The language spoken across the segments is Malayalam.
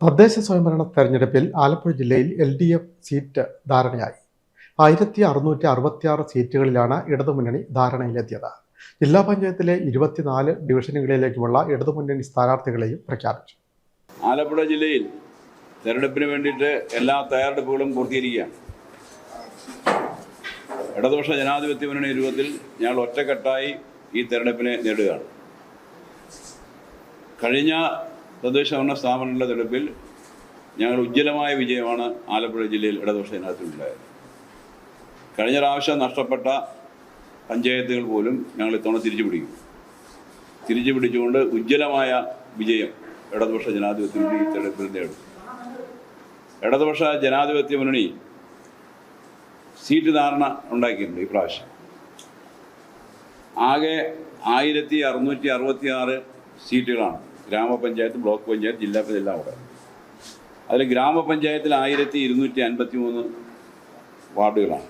തദ്ദേശ സ്വയംഭരണ തെരഞ്ഞെടുപ്പിൽ ആലപ്പുഴ ജില്ലയിൽ എൽ ഡി എഫ് സീറ്റ് ധാരണയായി. ആയിരത്തി അറുന്നൂറ്റി അറുപത്തിയാറ് സീറ്റുകളിലാണ് ഇടതുമുന്നണി ധാരണയിലെത്തിയത്. ജില്ലാ പഞ്ചായത്തിലെ ഇരുപത്തിനാല് ഡിവിഷനുകളിലേക്കുമുള്ള ഇടതുമുന്നണി സ്ഥാനാർത്ഥികളെയും പ്രഖ്യാപിച്ചു. ആലപ്പുഴ ജില്ലയിൽ തെരഞ്ഞെടുപ്പിന് വേണ്ടിയിട്ട് എല്ലാ തയ്യാറെടുപ്പുകളും പൂർത്തീകരിക്കുകയാണ്. ഇടതുപക്ഷ ജനാധിപത്യ മുന്നണി രൂപത്തിൽ ഞങ്ങൾ ഒറ്റക്കെട്ടായി ഈ തെരഞ്ഞെടുപ്പിനെ നേടുകയാണ് കഴിഞ്ഞ തദ്ദേശ ഭരണ സ്ഥാപനങ്ങളുടെ തെളിപ്പിൽ ഞങ്ങൾ ഉജ്ജ്വലമായ വിജയമാണ് ആലപ്പുഴ ജില്ലയിൽ ഇടതുപക്ഷ ജനാധിപത്യത്തിലുണ്ടായത് കഴിഞ്ഞ പ്രാവശ്യം നഷ്ടപ്പെട്ട പഞ്ചായത്തുകൾ പോലും ഞങ്ങൾ ഇത്തവണ തിരിച്ചു പിടിക്കും തിരിച്ചു പിടിച്ചുകൊണ്ട് ഉജ്ജ്വലമായ വിജയം ഇടതുപക്ഷ ജനാധിപത്യ മുന്നണി തെരഞ്ഞെടുപ്പിൽ നേടും ഇടതുപക്ഷ ജനാധിപത്യ മുന്നണി സീറ്റ് ധാരണ ഉണ്ടാക്കിയിട്ടുണ്ട് ഈ പ്രാവശ്യം. ആകെ ആയിരത്തി അറുന്നൂറ്റി അറുപത്തി ആറ് സീറ്റുകളാണ്. ഗ്രാമപഞ്ചായത്ത് ബ്ലോക്ക് പഞ്ചായത്ത് ജില്ലാ എല്ലാം അവിടെ. അതിൽ ഗ്രാമപഞ്ചായത്തിൽ ആയിരത്തി ഇരുന്നൂറ്റി അൻപത്തി മൂന്ന് വാർഡുകളാണ്.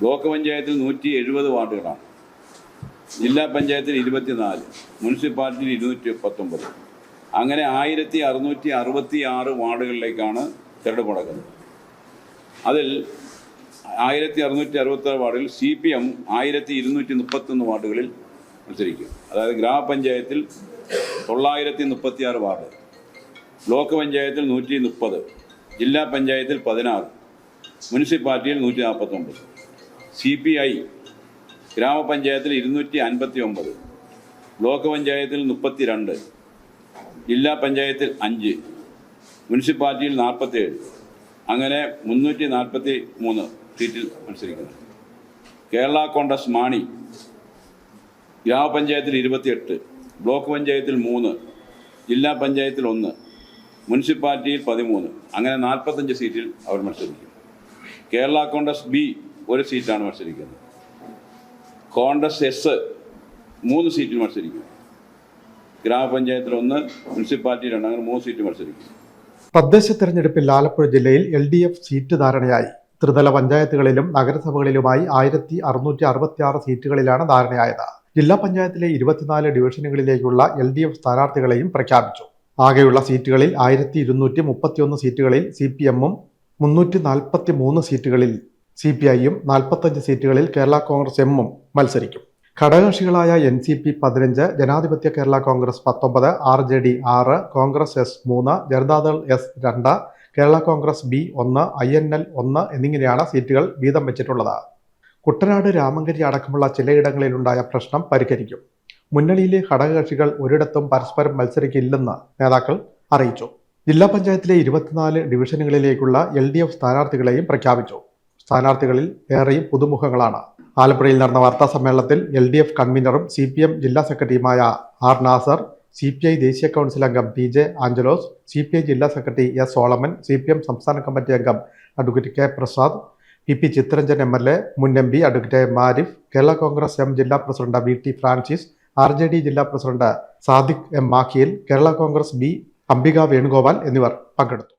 ബ്ലോക്ക് പഞ്ചായത്തിൽ നൂറ്റി എഴുപത് വാർഡുകളാണ്. ജില്ലാ പഞ്ചായത്തിൽ ഇരുപത്തിനാല്. മുനിസിപ്പാലിറ്റിയിൽ ഇരുന്നൂറ്റി പത്തൊമ്പത് അങ്ങനെ ആയിരത്തി അറുന്നൂറ്റി അറുപത്തി ആറ് വാർഡുകളിലേക്കാണ് തിരഞ്ഞെടുപ്പ് നടക്കുന്നത് അതിൽ ആയിരത്തി അറുന്നൂറ്റി അറുപത്തി ആറ് വാർഡുകളിൽ സി പി എം ആയിരത്തി ഇരുന്നൂറ്റി മുപ്പത്തൊന്ന് വാർഡുകളിൽ മത്സരിക്കും. അതായത് ഗ്രാമപഞ്ചായത്തിൽ തൊള്ളായിരത്തി മുപ്പത്തി ആറ് വാർഡ് ബ്ലോക്ക് പഞ്ചായത്തിൽ നൂറ്റി മുപ്പത് ജില്ലാ പഞ്ചായത്തിൽ പതിനാറ് മുനിസിപ്പാലിറ്റിയിൽ നൂറ്റി നാൽപ്പത്തൊമ്പത് സി പി ഐ ഗ്രാമപഞ്ചായത്തിൽ ഇരുന്നൂറ്റി അൻപത്തി ഒമ്പത് ബ്ലോക്ക് പഞ്ചായത്തിൽ മുപ്പത്തി രണ്ട് ജില്ലാ പഞ്ചായത്തിൽ അഞ്ച് മുനിസിപ്പാലിറ്റിയിൽ നാൽപ്പത്തേഴ് അങ്ങനെ മുന്നൂറ്റി നാൽപ്പത്തി മൂന്ന് സീറ്റിൽ മത്സരിക്കുന്നു. കേരള കോൺഗ്രസ് മാണി ഗ്രാമപഞ്ചായത്തിൽ ഇരുപത്തിയെട്ട് ബ്ലോക്ക് പഞ്ചായത്തിൽ മൂന്ന് ജില്ലാ പഞ്ചായത്തിൽ ഒന്ന് മുനിസിപ്പാലിറ്റിയിൽ പതിമൂന്ന് അങ്ങനെ നാൽപ്പത്തഞ്ച് സീറ്റിൽ അവർ മത്സരിക്കും. കേരള കോൺഗ്രസ് ബി ഒരു സീറ്റാണ് മത്സരിക്കുന്നത്. കോൺഗ്രസ് എസ് മൂന്ന് സീറ്റിൽ മത്സരിക്കും. ഗ്രാമപഞ്ചായത്തിൽ ഒന്ന് മുനിസിപ്പാലിറ്റി രണ്ട് അങ്ങനെ മൂന്ന് സീറ്റ് മത്സരിക്കും. തദ്ദേശ തെരഞ്ഞെടുപ്പിൽ ആലപ്പുഴ ജില്ലയിൽ എൽ ഡി എഫ് സീറ്റ് ധാരണയായി. ത്രിതല പഞ്ചായത്തുകളിലും നഗരസഭകളിലുമായി ആയിരത്തി അറുന്നൂറ്റി അറുപത്തിയാറ് സീറ്റുകളിലാണ് ധാരണയായത്. ജില്ലാ പഞ്ചായത്തിലെ ഇരുപത്തിനാല് ഡിവിഷനുകളിലേക്കുള്ള എൽ ഡി എഫ് സ്ഥാനാർത്ഥികളെയും പ്രഖ്യാപിച്ചു. ആകെയുള്ള സീറ്റുകളിൽ ആയിരത്തി ഇരുന്നൂറ്റി മുപ്പത്തിയൊന്ന് സീറ്റുകളിൽ സി പി എമ്മും മുന്നൂറ്റി നാൽപ്പത്തി മൂന്ന് സീറ്റുകളിൽ സി പി ഐയും നാൽപ്പത്തഞ്ച് സീറ്റുകളിൽ കേരള കോൺഗ്രസ് എമ്മും മത്സരിക്കും. ഘടകകക്ഷികളായ എൻ സി പി പതിനഞ്ച് ജനാധിപത്യ കേരള കോൺഗ്രസ് പത്തൊമ്പത് ആർ ജെ ഡി ആറ് കോൺഗ്രസ് എസ് മൂന്ന് ജനതാദൾ എസ് രണ്ട് കേരള കോൺഗ്രസ് ബി ഒന്ന് ഐ എൻ എൽ ഒന്ന് എന്നിങ്ങനെയാണ് സീറ്റുകൾ വീതം വെച്ചിട്ടുള്ളത്. കുട്ടനാട് രാമങ്കരി അടക്കമുള്ള ചിലയിടങ്ങളിലുണ്ടായ പ്രശ്നം പരിഹരിക്കും. മുന്നണിയിലെ ഘടകകക്ഷികൾ ഒരിടത്തും പരസ്പരം മത്സരിക്കില്ലെന്ന് നേതാക്കൾ അറിയിച്ചു. ജില്ലാ പഞ്ചായത്തിലെ ഇരുപത്തിനാല് ഡിവിഷനുകളിലേക്കുള്ള എൽ ഡി എഫ് സ്ഥാനാർത്ഥികളെയും പ്രഖ്യാപിച്ചു. സ്ഥാനാർത്ഥികളിൽ ഏറെയും പുതുമുഖങ്ങളാണ്. ആലപ്പുഴയിൽ നടന്ന വാർത്താ സമ്മേളനത്തിൽ എൽ ഡി എഫ് കൺവീനറും സി പി എം ജില്ലാ സെക്രട്ടറിയുമായ R Nasar C P I ദേശീയ കൗൺസിൽ അംഗം T J Angelos C P I ജില്ലാ secretary S Solomon C P M സംസ്ഥാന കമ്മിറ്റി അംഗം advocate K Prasad P P Chitharanjan M L A മുൻ M P advocate മാരിഫ് Kerala Congress M ജില്ലാ president V T Francis R J D ജില്ലാ പ്രസിഡന്റ് സാദിഖ് എം മാഖിയിൽ കേരള കോൺഗ്രസ് ബി അംബിക വേണുഗോപാൽ എന്നിവർ പങ്കെടുത്തു.